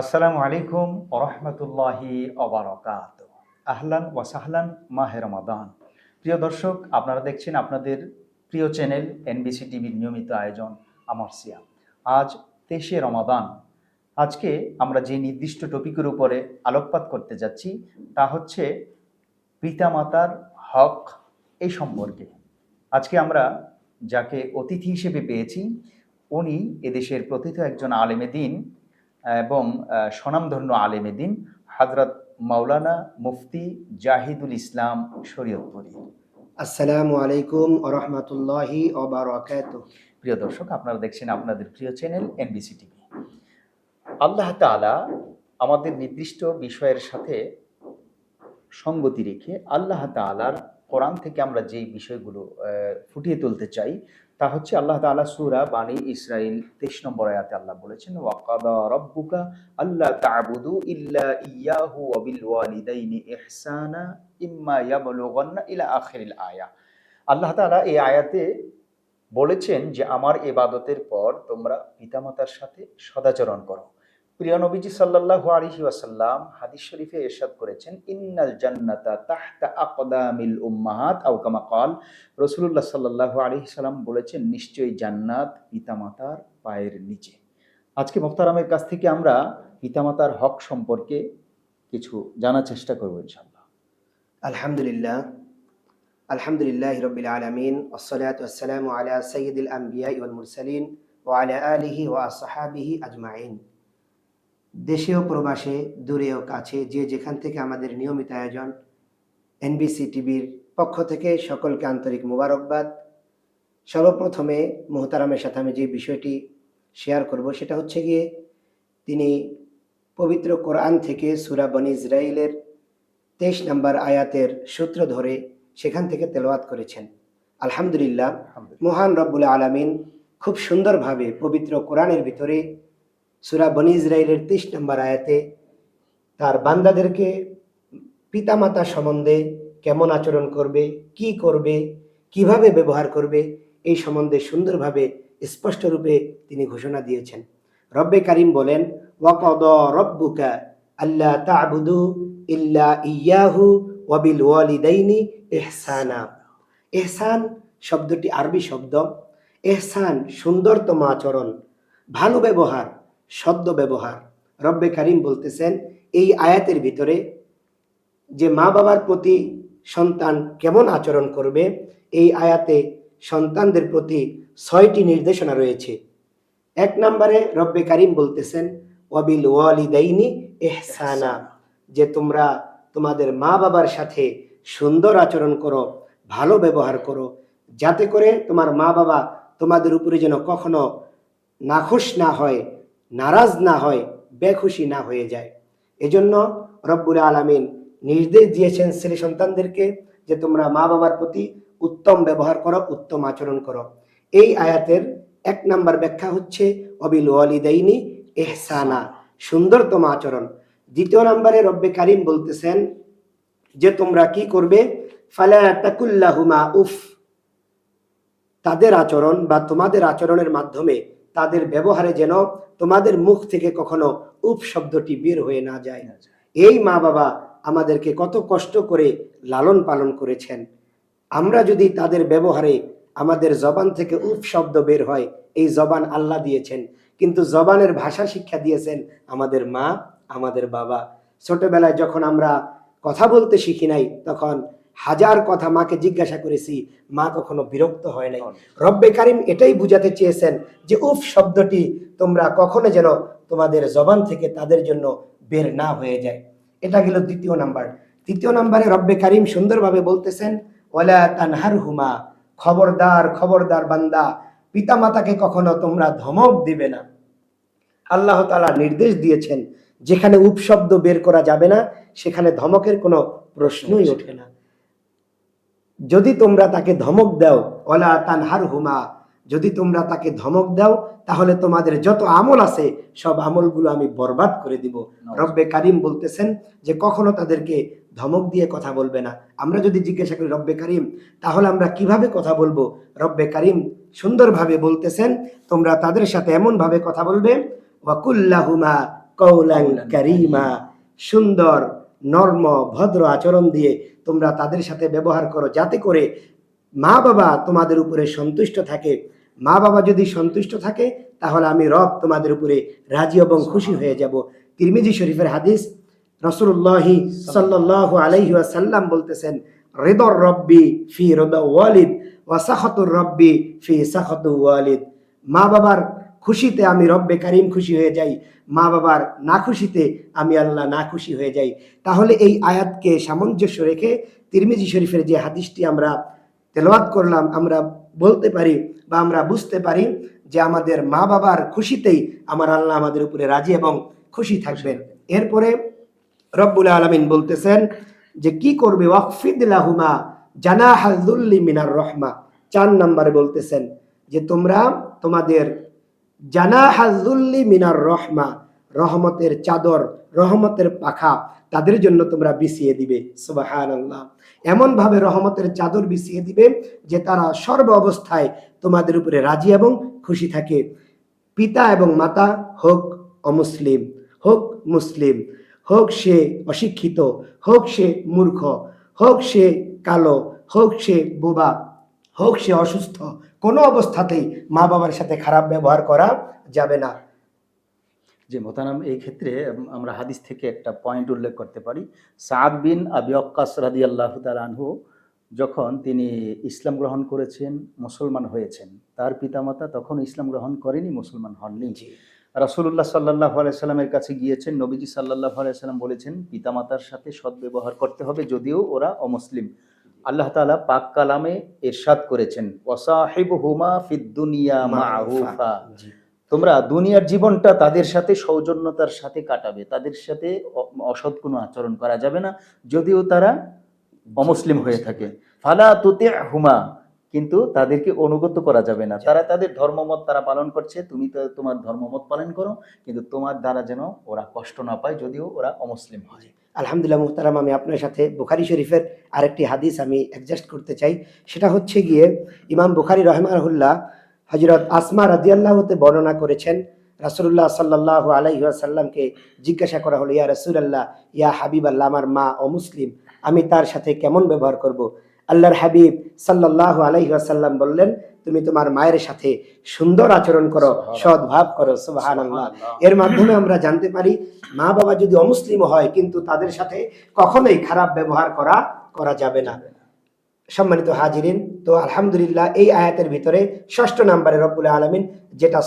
আসসালামু আলাইকুম ওরহমতুল্লাহি অবরকাত আহলান ওয়াসাহলান মাহে রমাদান। প্রিয় দর্শক, আপনারা দেখছেন আপনাদের প্রিয় চ্যানেল এনবিসি টিভির নিয়মিত আয়োজন, আমার সিয়াম। আজ তেইশে রমাদান। আজকে আমরা যে নির্দিষ্ট টপিকের উপরে আলোকপাত করতে যাচ্ছি, তা হচ্ছে পিতামাতার হক এই সম্পর্কে। আজকে আমরা যাকে অতিথি হিসেবে পেয়েছি, উনি এদেশের প্রথিত একজন আলেমে দিন এবং স্বনামধন্য আলেমে দিন হাজরত মাওলানা মুফতি জাহিদুল ইসলাম শরীয়তপুরী। আসসালামু আলাইকুম রহমতুল্লাহি প্রিয় দর্শক আপনারা দেখছেন আপনাদের প্রিয় চ্যানেল এনবিসি টিভি। আল্লাহ তাআলা আমাদের নির্দিষ্ট বিষয়ের সাথে সঙ্গতি রেখে আল্লাহ তাআলার কোরআন থেকে আমরা যেই বিষয়গুলো ফুটিয়ে তুলতে চাই তা হচ্ছে আল্লাহ তালা সুরা বাণী ইসরাইল তেইশ নম্বর আয়াতে আল্লাহ বলেছেন ওয়াকাদা রব্বুকা আল্লাহ তা'বুদু ইল্লা ইয়াহু ওয়া ওয়ালিদাইনি ইহসানা ইম্মা ইলা আখিরিল আয়া। আল্লাহ তালা এই আয়াতে বলেছেন যে, আমার এবাদতের পর তোমরা পিতামাতার সাথে সদাচরণ করো। প্রিয় নবীজি সাল্লাল্লাহু আলাইহি ওয়াসাল্লাম হাদিস শরীফে ইরশাদ করেছেন, ইন্নাল জান্নাতা তাহতা আকদামিল উম্মাহাত আও কামা ক্বাল, রাসূলুল্লাহ সাল্লাল্লাহু আলাইহি সাল্লাম বলেছেন, নিশ্চয়ই জান্নাত পিতামাতার পায়ের নিচে আজকে মুখতারামের কাছ থেকে আমরা পিতামাতার হক সম্পর্কে কিছু জানার চেষ্টা করব ইনশাআল্লাহ। আলহামদুলিল্লাহ আলহামদুলিল্লাহ রবিল আলমিন ওসালাম আলা সঈদুল আম্বিয়া ওয়াল মুরসালিন ও আলা আলিহি ও আসহাবিহি আজমাইন। দেশে ও প্রবাসে দূরেও কাছে যে যেখান থেকে আমাদের নিয়মিত আয়োজন এনবিসি টিভির পক্ষ থেকে সকলকে আন্তরিক মুবারকবাদ। সর্বপ্রথমে মোহতারামের সাথে আমি যে বিষয়টি শেয়ার করব সেটা হচ্ছে গিয়ে তিনি পবিত্র কোরআন থেকে সুরা বনি ইসরায়েলের তেইশ নম্বর আয়াতের সূত্র ধরে সেখান থেকে তেলাওয়াত করেছেন। আলহামদুলিল্লাহ। মহান রব্বুল আলামিন খুব সুন্দরভাবে পবিত্র কোরআনের ভিতরে সুরা বনি ইসরায়েলের তেইশ নম্বর আয়াতে, তার বান্দাদেরকে পিতামাতা সম্বন্ধে কেমন আচরণ করবে, কি করবে, কীভাবে ব্যবহার করবে, এই সম্বন্ধে সুন্দরভাবে স্পষ্ট রূপে তিনি ঘোষণা দিয়েছেন। রব্বে কারিম বলেন, ওয়াকদ রব্বুকা আল্লাহ তা'বুদু ইল্লা ইয়াহু ওয়াবিল ওয়ালিদাইনি ইহসানা। এহসান শব্দটি আরবি শব্দ। এহসান সুন্দরতম আচরণ, ভালো ব্যবহার সদ্য ব্যবহার। রব্বে কারিম বলতেছেন, এই আয়াতের ভিতরে যে মা বাবার প্রতি সন্তান কেমন আচরণ করবে, এই আয়াতে সন্তানদের প্রতি ছয়টি নির্দেশনা রয়েছে। এক নম্বরে রব্বে কারিম বলতেছেন, ওয়াবিল ওয়ালিদাইনি এহসানা যে তোমরা তোমাদের মা বাবার সাথে সুন্দর আচরণ করো, ভালো ব্যবহার করো, যাতে করে তোমার মা বাবা তোমাদের উপরে যেন কখনো নাখুশ না হয় নারাজ না হয়, বেখুশি না হয়ে যায়। এজন্য রব্বুল আলামিন নির্দেশ দিয়েছেন ছেলে সন্তানদেরকে যে তোমরা মা বাবার প্রতি উত্তম ব্যবহার করো, উত্তম আচরণ করো। এই আয়াতের এক নাম্বার ব্যাখ্যা হচ্ছে, অবিল ওয়ালিদাইনি এহসানা সুন্দরতম আচরণ। দ্বিতীয় নম্বরে রব্বে কারিম বলতেছেন যে তোমরা কি করবে? ফালা তাকুল্লাহুমা উফ, তাদের আচরণ বা তোমাদের আচরণের মাধ্যমে তাদের ব্যবহারে যেন তোমাদের মুখ থেকে কখনো উফ শব্দটি বের হয়ে না যায়। এই মা বাবা আমাদেরকে কত কষ্ট করে লালন পালন করেছেন। আমরা যদি তাদের ব্যবহারে আমাদের জবান থেকে উফ শব্দ বের হয় এই জবান আল্লাহ দিয়েছেন। কিন্তু জবানের ভাষা শিক্ষা দিয়েছেন আমাদের মা আমাদের বাবা। ছোটবেলায় যখন আমরা কথা বলতে শিখি নাই তখন হাজার কথা মাকে জিজ্ঞাসা করেছি মা কখনো বিরক্ত হয় নাই। রব্বে কারিম এটাই বুঝাতে চেয়েছেন যে উফ শব্দটি তোমরা কখনো যেন তোমাদের জবান থেকে তাদের জন্য বের না হয়ে যায়। এটা গেল দ্বিতীয় নাম্বার। তৃতীয় নাম্বারে রব্বে কারিম সুন্দরভাবে বলতেছেন ওয়ালা তানহার হুমা খবরদার খবরদার বান্দা পিতামাতাকে কখনো তোমরা ধমক দিবে না। আল্লাহ তাআলা নির্দেশ দিয়েছেন যেখানে উপশব্দ বের করা যাবে না সেখানে ধমকের কোনো প্রশ্নই ওঠে না। যদি তোমরা তাকে ধমক দাও ওলা তানহার হুমা যদি তোমরা তাকে ধমক দাও তাহলে তোমাদের যত আমল আছে সব আমলগুলো আমি বরবাদ করে দিব। রব্বে কারিম বলতেছেন যে কখনো তাদেরকে ধমক দিয়ে কথা বলবে না। আমরা যদি জিজ্ঞাসা করি রব্বে কারিম তাহলে আমরা কীভাবে কথা বলব? রব্বে কারিম সুন্দরভাবে বলতেছেন তোমরা তাদের সাথে এমনভাবে কথা বলবে ওয়াকুল্লাহুমা কৌলাং কারিমা। সুন্দর নর্ম, ভদ্র আচরণ দিয়ে তোমরা তাদের সাথে ব্যবহার করো। যাতে করে মা বাবা তোমাদের উপরে সন্তুষ্ট থাকে। মা বাবা যদি সন্তুষ্ট থাকে, তাহলে আমি রব তোমাদের উপরে রাজি এবং খুশি হয়ে যাব। তিরমিজি শরীফের হাদিস রসুল্লাহি সাল্লাহ আলাইহি ওয়াসাল্লাম বলতেছেন, রেদর রব্বি ফি রদ ওয়ালিদ ওয়াসাখতুর রব্বি ফি সাখতু ওয়ালিদ। মা বাবার খুশিতে আমি রব্বে কারিম খুশি হয়ে যাই, মা বাবার না খুশিতে আমি আল্লাহ না খুশি হয়ে যাই। তাহলে এই আয়াতকে সামঞ্জস্য রেখে তিরমিজি শরীফের যে হাদিসটি আমরা তেলাওয়াত করলাম, আমরা বলতে পারি বা আমরা বুঝতে পারি যে আমাদের মা বাবার খুশিতেই আমার আল্লাহ আমাদের উপরে রাজি এবং খুশি থাকবেন। এরপরে রব্বুল আলমিন বলতেছেন যে কি করবে? ওয়াকফিদ লাহুমা জানা হাজুল্লি মিনার রহমা। চার নম্বরে বলতেছেন যে তোমরা তোমাদের মিনার রহমা, রহমতের চাদর, রহমতের পাখা তাদের জন্য তোমরা বিছিয়ে দিবে এমনভাবে রহমতের চাদর বিছিয়ে দিবে যে তারা সর্ব অবস্থায় তোমাদের উপরে রাজি এবং খুশি থাকে। পিতা এবং মাতা হোক অমুসলিম, হোক মুসলিম, হোক সে অশিক্ষিত, হোক সে মূর্খ, হোক সে কালো, হোক সে বোবা হোক সে অসুস্থ কোনো অবস্থাতেই মা বাবার সাথে খারাপ ব্যবহার করা যাবে না। যে মোতানাম এই ক্ষেত্রে আমরা হাদিস থেকে একটা পয়েন্ট উল্লেখ করতে পারি। সাদ বিন আবি অক্কাস রাদি আল্লাহ আনহু যখন তিনি ইসলাম গ্রহণ করেছেন মুসলমান হয়েছেন তার পিতামাতা তখন ইসলাম গ্রহণ করেনি মুসলমান হননি। জি। রাসুল্লাহ সাল্লাহ আলাইসাল্লামের কাছে গিয়েছেন নবীজি সাল্লাহ আলাইসাল্লাম বলেছেন পিতামাতার সাথে সদ্ব্যবহার করতে হবে যদিও ওরা অমুসলিম। আল্লাহ তাআলা পাক কালামে এরশাদ করেছেন ওয়াসাহিব হুমা ফিদ্দুনিয়া মারুফা। জি। তোমরা দুনিয়ার জীবনটা তাদের সাথে সৌজন্যতার সাথে কাটাবে তাদের সাথে অসৎ কোনো আচরণ করা যাবে না যদিও তারা অমুসলিম হয়ে থাকে। ফালা তুতে হুমা কিন্তু তাদেরকে অনুগত করা যাবে না। তারা তাদের ধর্মমত তারা পালন করছে তুমি তো তোমার ধর্মমত পালন করো কিন্তু তোমার দ্বারা যেন ওরা কষ্ট না পায় যদিও ওরা অমুসলিম হয়। আলহামদুলিল্লাহ মুহতারাম, আমি আপনার সাথে বুখারি শরীফের আরেকটি হাদিস আমি অ্যাডজাস্ট করতে চাই। সেটা হচ্ছে গিয়ে ইমাম বুখারি রহমাহুল্লাহ হজরত আসমা রাজিয়াল্লাহতে বর্ণনা করেছেন রাসুল্লাহ সাল্লাহ আলাইসাল্লামকে জিজ্ঞাসা করা হলো, ইয়া রসুলাল্লাহ, ইয়া হাবিব আল্লাহ আমার মা অমুসলিম আমি তার সাথে কেমন ব্যবহার করব? আল্লাহর হাবিব সাল্লাহ আলাইসাল্লাম বললেন তুমি তোমার মায়ের সাথে সুন্দর আচরণ করো সদ্ভাব করো সুবাহান এর মাধ্যমে আমরা জানতে পারি মা বাবা যদি অমুসলিম হয় কিন্তু তাদের সাথে কখনোই খারাপ ব্যবহার করা করা যাবে না। সম্মানিত হাজিরিন তো আলহামদুলিল্লাহ এই আয়াতের ভিতরে ষষ্ঠ নম্বরে রব্বুল আলমিন যেটা